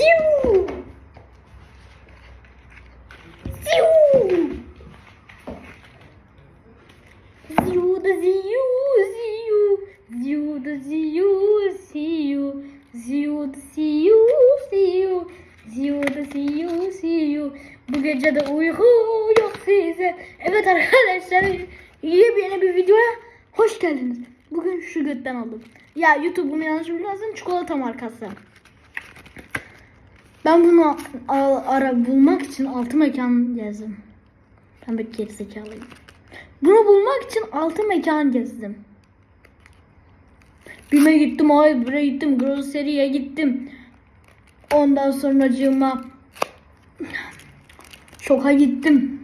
Ziu. Ziu. Ziu da ziu, ziu. Ziu da ziu, ziu. Ziu da ziu, ziu. Ziu da. Bu gece uyku yok size. Evet arkadaşlar yeni bir videoya hoş geldiniz. Bugün şu götten aldım. Ya YouTube'un yanlış bilmezsem çikolata markası. Ben bunu a- ara bulmak için altı mekan gezdim. Ben bir gerizekalıyım. Bunu bulmak için altı mekan gezdim. Bime gittim, Ayber'e gittim, Grocery'e gittim. Ondan sonra cığıma şoka gittim.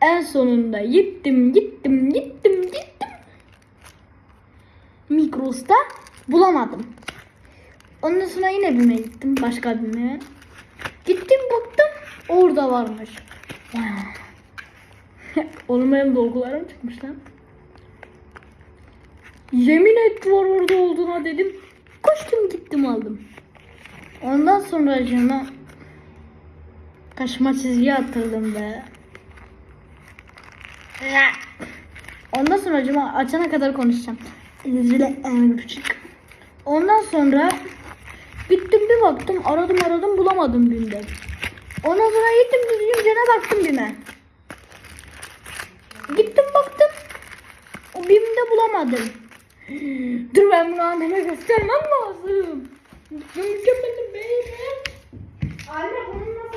En sonunda gittim, gittim, gittim, gittim. Migros'ta bulamadım. Ondan sonra yine BİM'e gittim. Başka BİM'e. Gittim baktım. Orada varmış. Benim dolgularım çıkmış lan. Yemin et var orada olduğuna dedim. Koştum gittim aldım. Ondan sonra cama kaşıma çizgi attırdım be. Ondan sonra cama açana kadar konuşacağım. Ezile en küçük. Ondan sonra gittim bir baktım aradım aradım bulamadım BİM'de. Ondan sonra gittim düzgüncene baktım BİM'e. Gittim baktım. O BİM'de bulamadım. Dur ben bunu anneme göstermem lazım. Mükemmelim benim. Anne bunun nasıl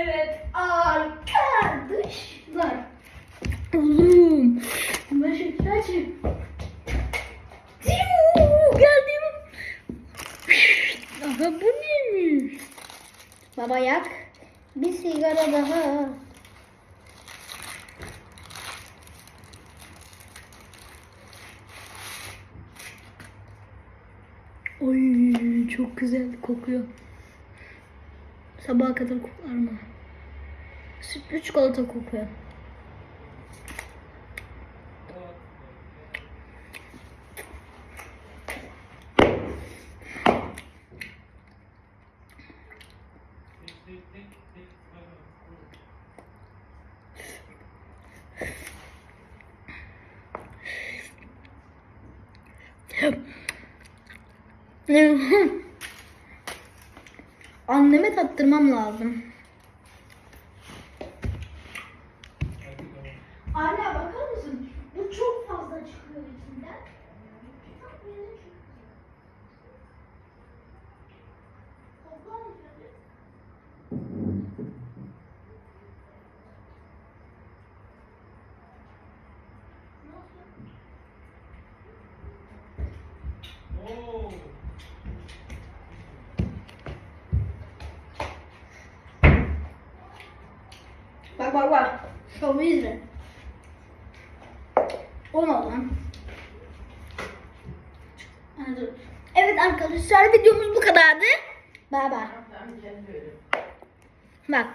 Evet arkadaşlar. Oğlum. Açayım. Yuu, Geldim. Aha bu neymiş? Baba yak. Bir sigara daha. Oy çok güzel kokuyor. Sabaha kadar kokar mı? Sütlü çikolata kokuyor. Anneme tattırmam lazım. Anne bakar mısın? Bu çok fazla çıkıyor içinden. Bak bak bak. Şovu izle. Dur. Evet arkadaşlar videomuz bu kadardı. Bay bay. Bak